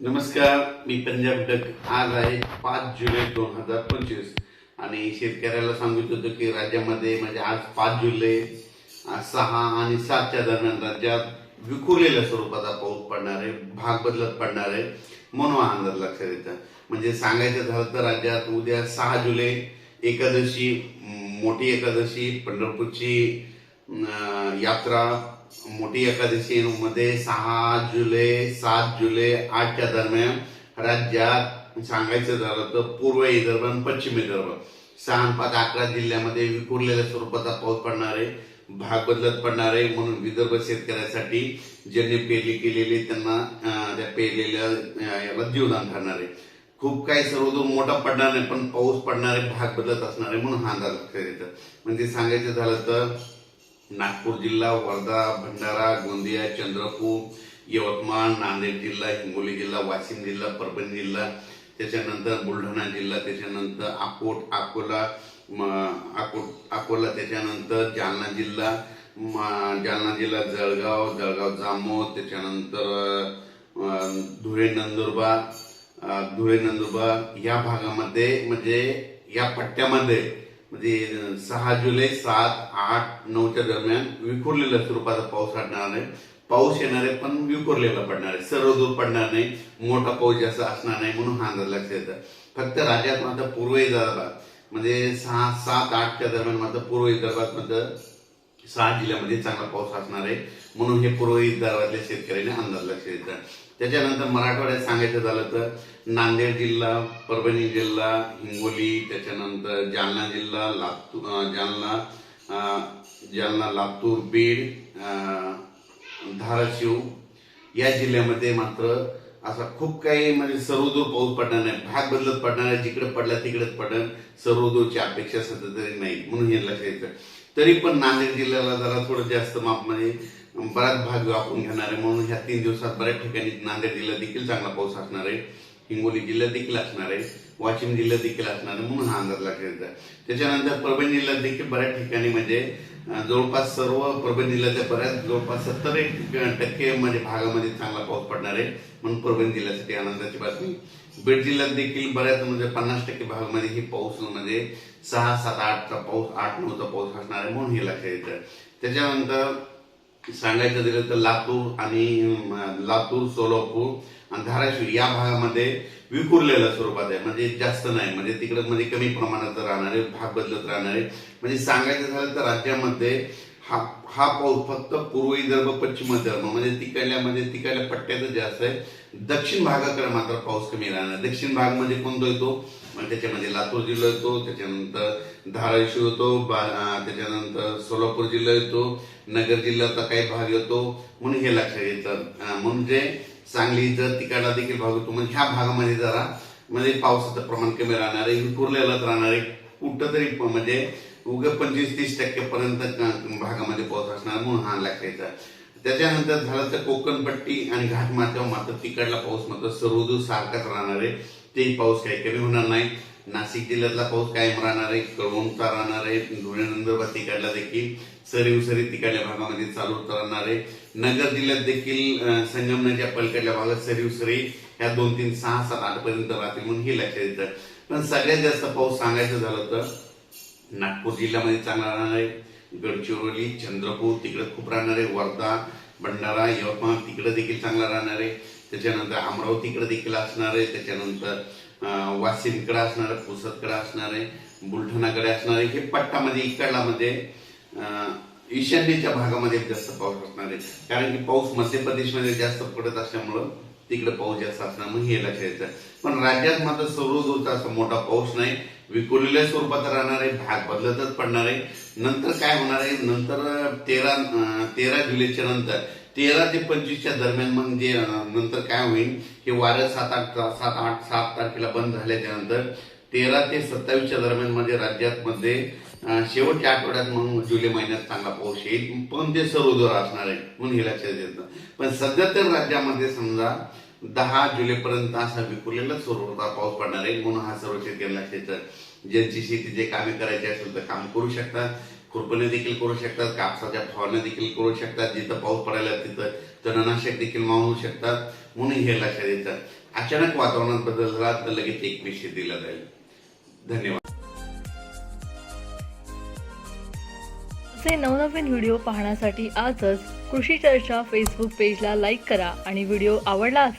नमस्कार मी पंजाब डक आज आहे पाच जुलै दोन हजार पंचवीस. आणि शेतकऱ्याला सांगितलं होतं की राज्यामध्ये म्हणजे आज पाच जुलै सहा आणि सातच्या दरम्यान राज्यात विखुरलेल्या स्वरूपाचा पाऊस पडणार आहे भाग बदलत पडणार आहे म्हणून अंदाज लक्षात येतं म्हणजे सांगायचं झालं तर राज्यात उद्या सहा जुलै एकादशी मोठी एकादशी पंढरपूरची यात्रा मोठी एकादशी मध्ये सहा जुलै सात जुलै आठच्या दरम्यान राज्यात सांगायचं झालं तर पूर्व विदर्भ आणि पश्चिम विदर्भ. सहा पाच अकरा जिल्ह्यामध्ये विखुरलेल्या स्वरूपाचा पाऊस पडणार आहे. भाग बदलत पडणार आहे. म्हणून विदर्भ शेतकऱ्यासाठी ज्यांनी पेरणी केलेली त्यांना त्या पेरलेल्या याला जीवदान ठरणार आहे. खूप काही सर्वदूर मोठा पडणार नाही पण पाऊस पडणार आहे भाग बदलत असणार आहे म्हणून हा अंदाज लक्षात येतं म्हणजे सांगायचं झालं तर नागपूर जिल्हा वर्धा भंडारा गोंदिया चंद्रपूर यवतमाळ नांदेड जिल्हा हिंगोली जिल्हा वाशिम जिल्हा परभणी जिल्हा त्याच्यानंतर बुलढाणा जिल्हा त्याच्यानंतर अकोट अकोला म- अकोट अकोला त्याच्यानंतर जालना जिल्हा जालना जिल्हा जळगाव जळगाव जामोद त्याच्यानंतर धुळे नंदुरबार धुळे नंदुरबार या भागामध्ये म्हणजे या पट्ट्यामध्ये म्हणजे सहा जुलै सात आठ नऊच्या दरम्यान विखुरलेल्या स्वरूपाचा पाऊस पडणार आहे पाऊस येणार आहे पण विखुरलेला पडणार आहे. सर्व दूर पडणार नाही मोठा पाऊस जास्त असणार नाही म्हणून हा अंदाज लक्षात येतं. फक्त राज्यात मात्र पूर्व विदर्भात म्हणजे सहा सात आठच्या दरम्यान मात्र पूर्व विदर्भात मात्र सहा जिल्ह्यामध्ये चांगला पाऊस असणार आहे. म्हणून हे पूर्व विदर्भातल्या शेतकऱ्यांनी अंदाज लक्ष येतं त्याच्यानंतर मराठवाड्यात सांगायचं झालं तर नांदेड जिल्हा परभणी जिल्हा हिंगोली त्याच्यानंतर जालना जिल्हा लातूर जालना जालना लातूर बीड धाराशिव या जिल्ह्यामध्ये मात्र असा खूप काही म्हणजे सर्वदूर पाऊस पडणार नाही. भाग बदलत पडणार आहे. जिकडे पडला तिकडेच पडणार. सर्वदूरची अपेक्षा सध्या तरी नाही. म्हणून हे लक्षात येतं तरी पण नांदेड जिल्ह्याला जरा थोडं जास्त मापमध्ये म्हणजे बराच भाग व्यापून घेणार आहे. म्हणून ह्या तीन दिवसात बऱ्याच ठिकाणी नांदेड जिल्ह्यात देखील चांगला पाऊस असणार आहे. हिंगोली जिल्ह्यात देखील असणार आहे. वाशिम जिल्ह्यात देखील असणार म्हणून हा अंदाज लक्षात त्याच्यानंतर परभणी जिल्ह्यात देखील बऱ्याच ठिकाणी म्हणजे जवळपास सर्व परभणी जिल्ह्याच्या बऱ्याच जवळपास सत्तर एक टक्के म्हणजे भागामध्ये चांगला पाऊस पडणार आहे म्हणून परभणी जिल्ह्यासाठी आनंदाची बातमी. बीड जिल्ह्यात देखील बऱ्याच म्हणजे पन्नास टक्के भागामध्ये ही पाऊस म्हणजे सहा सात आठचा पाऊस आठ नऊचा पाऊस असणार आहे म्हणून हे लक्षात येतं त्याच्यानंतर सांगायचं दिलं तर लातूर आणि लातूर सोलापूर आणि धाराशिव या भागामध्ये विखुरलेल्या स्वरूपात आहे. म्हणजे जास्त नाही. म्हणजे तिकडे म्हणजे कमी प्रमाणात राहणारे भाग बदलत राहणारे. म्हणजे सांगायचं झालं तर राज्यामध्ये हा हा पाऊस फक्त पूर्व विदर्भ पश्चिम विदर्भ म्हणजे तिकडल्या म्हणजे तिकडल्या पट्ट्यातच जास्त आहे दक्षिण भागाकडे मात्र पाऊस कमी राहणार. दक्षिण भाग म्हणजे कोणतो येतो? त्याच्यामध्ये लातूर जिल्हा येतो त्याच्यानंतर धाराशिव येतो त्याच्यानंतर सोलापूर जिल्हा येतो नगर जिल्ह्याचा काही भाग येतो. म्हणून हे लक्षात येतं. म्हणजे सांगली जर तिकडला देखील भाग होतो. म्हणजे ह्या भागामध्ये जरा म्हणजे पावसाचं प्रमाण कमी राहणार आहे विखुरलेलंच राहणार आहे. कुठं तरी म्हणजे उगे पंचवीस तीस टक्के पर्यंत भागामध्ये पाऊस असणार म्हणून हा लक्षात त्याच्यानंतर झालं तर कोकणपट्टी आणि घाटमाथ्यावर मात्र तिकडला पाऊस मात्र सर्वदूर सारखाच राहणार आहे. तेही पाऊस काही कमी होणार नाही. नाशिक जिल्ह्यातला पाऊस कायम राहणार आहे कळवणचा राहणार आहे धुळे नंदुरबार तिकडला देखील सरी उसरी तिकडल्या भागामध्ये चालू राहणार आहे. नगर जिल्ह्यात देखील अं, संगमनेरच्या पलीकडल्या भागात सरी उसरी ह्या दोन तीन सहा सात आठ पर्यंत राहतील म्हणून हे लक्षात येतं. पण सगळ्यात जास्त पाऊस सांगायचं झालं तर नागपूर जिल्ह्यामध्ये चांगला राहणार आहे. गडचिरोली चंद्रपूर तिकडे खूप राहणार आहे. वर्धा भंडारा यवतमाळ तिकडे देखील चांगला राहणार आहे. त्याच्यानंतर अमरावतीकडे देखील असणार आहे. त्याच्यानंतर वाशिमकडे असणार आहे पुसदकडे असणार आहे बुलढाणाकडे असणार आहे हे पट्टामध्ये इकडला मध्ये अं, ईशान्येच्या भागामध्ये जास्त पाऊस असणार आहे. कारण की पाऊस मध्य प्रदेशमध्ये जास्त पडत असल्यामुळं तिकडे पाऊस जास्त असणार मग हे लक्षात येतं पण राज्यात मात्र सर्वदूरचा असा मोठा पाऊस नाही. विखुरलेल्या स्वरूपात राहणार आहे भाग बदलतच पडणार आहे. नंतर काय होणार आहे? नंतर तेरा तेरा जुलैच्या नंतर तेरा ते पंचवीसच्या दरम्यान मग जे नंतर काय होईल? हे वारं सात आठ सात आठ सात तारखेला बंद झाल्याच्यानंतर तेरा ते सत्तावीसच्या दरम्यान म्हणजे राज्यात मध्ये शेवटच्या आठवड्यात म्हणून जुलै महिन्यात चांगला पाऊस येईल. पण ते सर्वदूर असणार आहे म्हणून हे लक्षात येतं पण सध्या तर राज्यामध्ये समजा दहा जुलैपर्यंत असा विखुरलेला होता? पाऊस पडणार आहे म्हणून हा सर्व शेतकऱ्यांना क्षेत्र ज्यांची शेती जे कामे करायचे असेल तर काम करू शकतात. खुरपणे देखील करू शकतात. कापसाच्या फवारण्या देखील करू शकतात. जिथं पाऊस पडायला तिथं तणनाशक देखील मावू शकतात. म्हणून हे लक्षात येतं. अचानक वातावरणात बदल झाला तर लगेच एकवीसशे दिला जाईल. धन्यवाद. असे नवनवीन व्हिडिओ पाहण्यासाठी आजच कृषी चर्चा फेसबुक पेजला लाईक करा आणि व्हिडिओ आवडला असेल